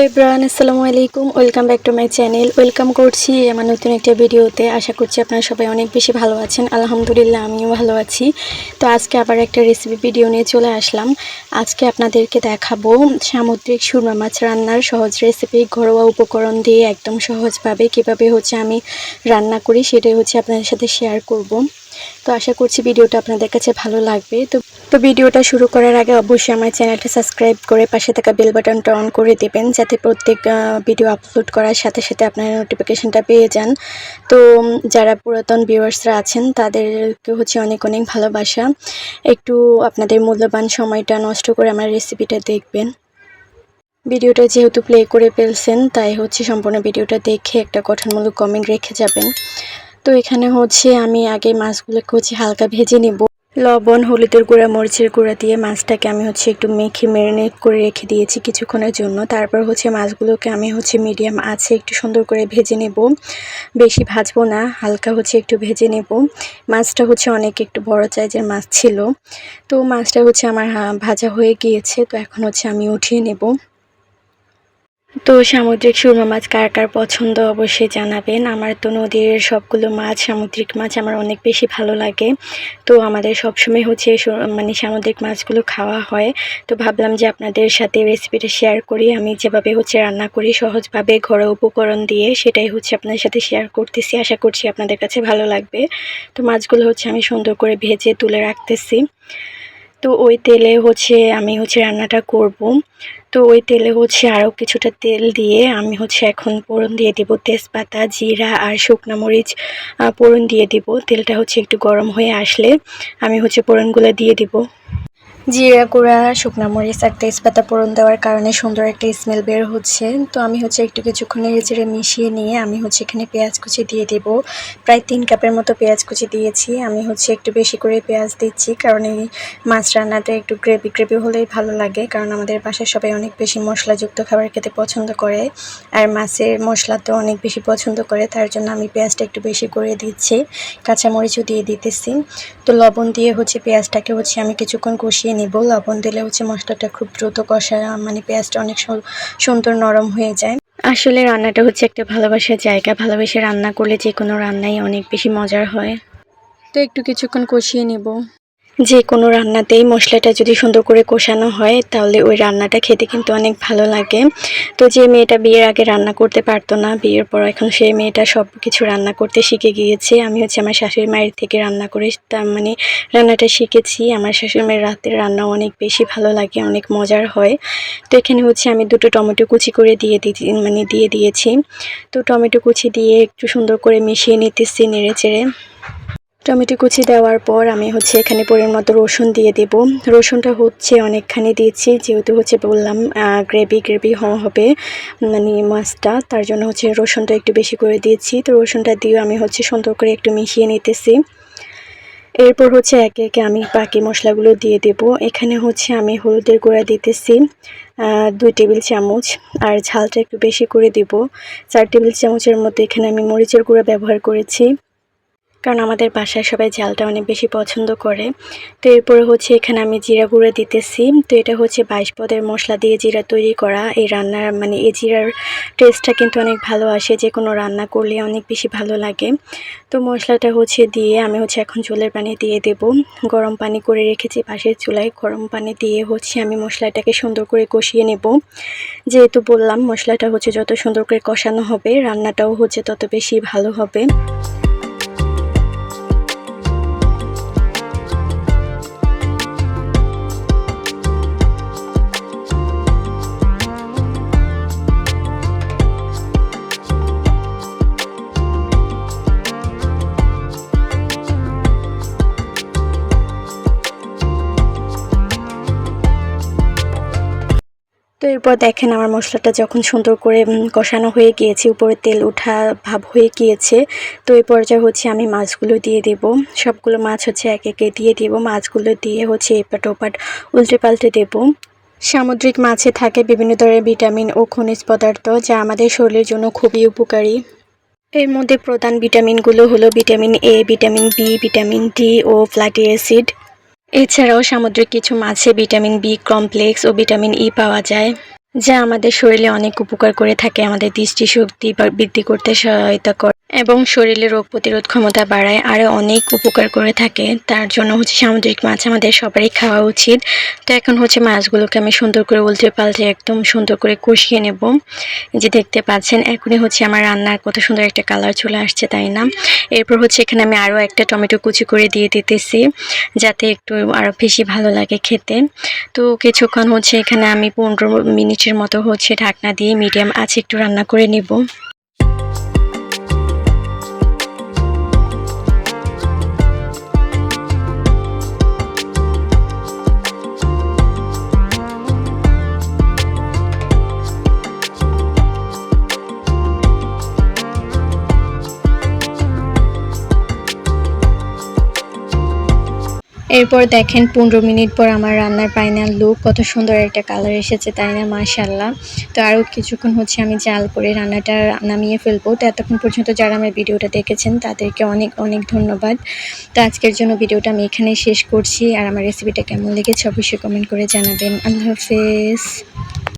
Hello ইব্রাহান আসসালামু আলাইকুম। Welcome back to my channel welcome করছি আমার নতুন একটা ভিডিওতে। আশা করছি আপনারা সবাই অনেক বেশি ভালো আছেন। আলহামদুলিল্লাহ, আমিও ভালো আছি। তো আজকে আবার একটা রেসিপি ভিডিও নিয়ে চলে আসলাম। আজকে আপনাদেরকে দেখাবো সামুদ্রিক সুরমা মাছ রান্নার সহজ রেসিপি ঘরোয়া উপকরণ দিয়ে একদম সহজভাবে কীভাবে হচ্ছে আমি রান্না করি সেটাই হচ্ছে আপনাদের সাথে শেয়ার করব। তো আশা করছি ভিডিওটা আপনাদের কাছে ভালো লাগবে। তো তো ভিডিওটা শুরু করার আগে অবশ্যই আমার চ্যানেলটা সাবস্ক্রাইব করে পাশে থাকা বেল বাটনটা অন করে দেবেন, যাতে প্রত্যেক ভিডিও আপলোড করার সাথে সাথে আপনারা নোটিফিকেশনটা পেয়ে যান। তো যারা পুরাতন ভিউয়ার্সরা আছেন, তাদেরকে হচ্ছে অনেক অনেক ভালোবাসা। একটু আপনাদের মূল্যবান সময়টা নষ্ট করে আমার রেসিপিটা দেখবেন। ভিডিওটা যেহেতু প্লে করে ফেলছেন, তাই হচ্ছে সম্পূর্ণ ভিডিওটা দেখে একটা গঠনমূলক কমেন্ট রেখে যাবেন। তো এখানে হচ্ছে আমি আগে মাছগুলোকে হচ্ছে হালকা ভেজে নিব। লবণ, হলুদের গুঁড়া, মরিচের গুঁড়া দিয়ে মাছটাকে আমি হচ্ছে একটু মেখে ম্যারিনেট করে রেখে দিয়েছি কিছুক্ষণের জন্য। তারপর হচ্ছে মাছগুলোকে আমি হচ্ছে মিডিয়াম আছে একটু সুন্দর করে ভেজে নেব। বেশি ভাজবো না, হালকা হচ্ছে একটু ভেজে নেব। মাছটা হচ্ছে অনেক একটু বড় সাইজের মাছ ছিল। তো মাছটা হচ্ছে আমার ভাজা হয়ে গিয়েছে। তো এখন হচ্ছে আমি উঠিয়ে নেব। তো সামুদ্রিক সুরমা মাছ কার কার পছন্দ অবশ্যই জানাবেন। আমার তো নদীর সবগুলো মাছ, সামুদ্রিক মাছ আমার অনেক বেশি ভালো লাগে। তো আমাদের সবসময় হচ্ছে মানে সামুদ্রিক মাছগুলো খাওয়া হয়। তো ভাবলাম যে আপনাদের সাথে রেসিপিটা শেয়ার করি। আমি যেভাবে হচ্ছে রান্না করি, সহজভাবে ঘরোয়া উপকরণ দিয়ে সেটাই হচ্ছে আপনাদের সাথে শেয়ার করতেছি। আশা করছি আপনাদের কাছে ভালো লাগবে। তো মাছগুলো হচ্ছে আমি সুন্দর করে ভেজে তুলে রাখতেছি। তো ওই তেলে হচ্ছে আমি হচ্ছে রান্নাটা করব। তো ওই তেলে হচ্ছে আরও কিছুটা তেল দিয়ে আমি হচ্ছে এখন পোড়ন দিয়ে দিব তেজপাতা, জিরা আর শুকনো মরিচ পোড়ন দিয়ে দিব। তেলটা হচ্ছে একটু গরম হয়ে আসলে আমি হচ্ছে পোড়নগুলো দিয়ে দিব। জিরা গুঁড়া, শুকনো মরিচ আর তেজপাতা ফোড়ন দেওয়ার কারণে সুন্দর একটা স্মেল বের হচ্ছে। তো আমি হচ্ছে একটু কিছুক্ষণ নেড়ে মিশিয়ে নিয়ে আমি হচ্ছে এখানে পেঁয়াজ কুচি দিয়ে দেব। প্রায় তিন কাপের মতো পেঁয়াজ কুচি দিয়েছি। আমি হচ্ছে একটু বেশি করে পেঁয়াজ দিচ্ছি কারণ এই মাছ রান্নাটা একটু গ্রেভি গ্রেভি হলেই ভালো লাগে কারণ আমাদের বাসায় সবাই অনেক বেশি মশলাযুক্ত খাবার খেতে পছন্দ করে আর মাছের মশলা তো অনেক বেশি পছন্দ করে, তার জন্য আমি পেঁয়াজটা একটু বেশি করে দিচ্ছি। কাঁচামরিচও দিয়ে দিতেছি। তো লবণ দিয়ে হচ্ছে পেঁয়াজটাকে হচ্ছে আমি কিছুক্ষণ কষিয়ে নিব। লবণ দিলে হচ্ছে মশলাটা খুব দ্রুত কষা মানে পেঁয়াজটা অনেক সুন্দর নরম হয়ে যায়। আসলে রান্নাটা হচ্ছে একটা ভালোবাসার জায়গা। ভালোবেসে রান্না করলে যে কোনো রান্নাই অনেক বেশি মজার হয়। তো একটু কিছুক্ষণ কষিয়ে নিব। যে কোনো রান্নাতেই মশলাটা যদি সুন্দর করে কষানো হয়, তাহলে ওই রান্নাটা খেতে কিন্তু অনেক ভালো লাগে। তো যে মেয়েটা বিয়ের আগে রান্না করতে পারতো না, বিয়ের পর এখন সেই মেয়েটা সব কিছু রান্না করতে শিখে গিয়েছে। আমি হচ্ছে আমার শাশুড়ি মায়ের থেকে রান্না করে তার মানে রান্নাটা শিখেছি। আমার শাশুড়ি মায়ের রাতের রান্না অনেক বেশি ভালো লাগে, অনেক মজার হয়। তো এখানে হচ্ছে আমি দুটো টমেটো কুচি করে দিয়ে দিয়েছি মানে দিয়ে দিয়েছি। তো টমেটো কুচি দিয়ে একটু সুন্দর করে মিশিয়ে নিতেছি নেড়ে চেড়ে। টমেটো কুচি দেওয়ার পর আমি হচ্ছে এখানে পরিমাণ মতো রসুন দিয়ে দেব। রসুনটা হচ্ছে অনেকখানি দিয়েছি, যেহেতু হচ্ছে বললাম গ্রেভি গ্রেভি হবে মানে মাছটা, তার জন্য হচ্ছে রসুনটা একটু বেশি করে দিয়েছি। তো রসুনটা দিয়ে আমি হচ্ছে সুন্দর করে একটু মিশিয়ে নিতেছি। এরপর হচ্ছে একে একে আমি বাকি মশলাগুলো দিয়ে দেব। এখানে হচ্ছে আমি হলুদের গুঁড়া দিতেছি দুই টেবিল চামচ, আর ঝালটা একটু বেশি করে দিব। চার টেবিল চামচের মধ্যে এখানে আমি মরিচের গুঁড়া ব্যবহার করেছি। কারণ আমাদের বাসায় সবাই ঝালটা অনেক বেশি পছন্দ করে। তো এরপরে হচ্ছে এখানে আমি জিরা গুঁড়া দিতেছি। তো এটা হচ্ছে বাইশ পদের মশলা দিয়ে জিরা তৈরি করা। এই রান্নার মানে এই জিরার টেস্টটা কিন্তু অনেক ভালো আসে। যে কোনো রান্না করলে অনেক বেশি ভালো লাগে। তো মশলাটা হচ্ছে দিয়ে আমি হচ্ছে এখন চুলের পানি দিয়ে দেব। গরম পানি করে রেখেছি পাশের চুলায়। গরম পানি দিয়ে হচ্ছে আমি মশলাটাকে সুন্দর করে কষিয়ে নেব। যেহেতু বললাম মশলাটা হচ্ছে যত সুন্দর করে কষানো হবে, রান্নাটাও হচ্ছে তত বেশি ভালো হবে। তো এরপর দেখেন আমার মশলাটা যখন সুন্দর করে কষানো হয়ে গিয়েছে, উপরে তেল ওঠা ভাব হয়ে গিয়েছে, তো এই পর্যায়ে হচ্ছে আমি মাছগুলো দিয়ে দেব। সবগুলো মাছ হচ্ছে এক একে দিয়ে দেব। মাছগুলো দিয়ে হচ্ছে এপাট ওপাট উল্টে পাল্টে দেব। সামুদ্রিক মাছে থাকে বিভিন্ন ধরনের ভিটামিন ও খনিজ পদার্থ, যা আমাদের শরীরের জন্য খুবই উপকারী। এর মধ্যে প্রধান ভিটামিনগুলো হলো vitamin A vitamin B vitamin D O fatty acid. এছাড়াও সামুদ্রিক কিছু মাছে ভিটামিন বি কমপ্লেক্স ও ভিটামিন ই পাওয়া যায়, যা আমাদের শরীরে অনেক উপকার করে থাকে, আমাদের দৃষ্টিশক্তি বৃদ্ধি করতে সহায়তা করে। এবং শরীরে রোগ প্রতিরোধ ক্ষমতা বাড়ায় আরও অনেক উপকার করে থাকে। তার জন্য হচ্ছে সামুদ্রিক মাছ আমাদের সবারই খাওয়া উচিত। তো এখন হচ্ছে মাছগুলোকে আমি সুন্দর করে উল্টে পাল্টে একদম সুন্দর করে কষিয়ে নেব। যে দেখতে পাচ্ছেন, এখনই হচ্ছে আমার রান্নার কত সুন্দর একটা কালার চলে আসছে, তাই না? এরপর হচ্ছে এখানে আমি আরও একটা টমেটো কুচি করে দিয়ে দিতেছি, যাতে একটু আরও বেশি ভালো লাগে খেতে। তো কিছুক্ষণ হচ্ছে এখানে আমি পনেরো মিনিটের মতো হচ্ছে ঢাকনা দিয়ে মিডিয়াম আছে একটু রান্না করে নিব। এরপর দেখেন পনেরো মিনিট পর আমার রান্নার ফাইনাল লুক কত সুন্দর একটা কালার এসেছে, তাই না? মাশাল্লাহ তো আরও কিছুক্ষণ হচ্ছে আমি জাল করে রান্নাটা নামিয়ে ফেলব। তো এতক্ষণ পর্যন্ত যারা আমার ভিডিওটা দেখেছেন, তাদেরকে অনেক অনেক ধন্যবাদ। তো আজকের জন্য ভিডিওটা আমি এখানেই শেষ করছি। আর আমার রেসিপিটা কেমন লেগেছে, অবশ্যই কমেন্ট করে জানাবেন। আল্লাহ হাফেজ।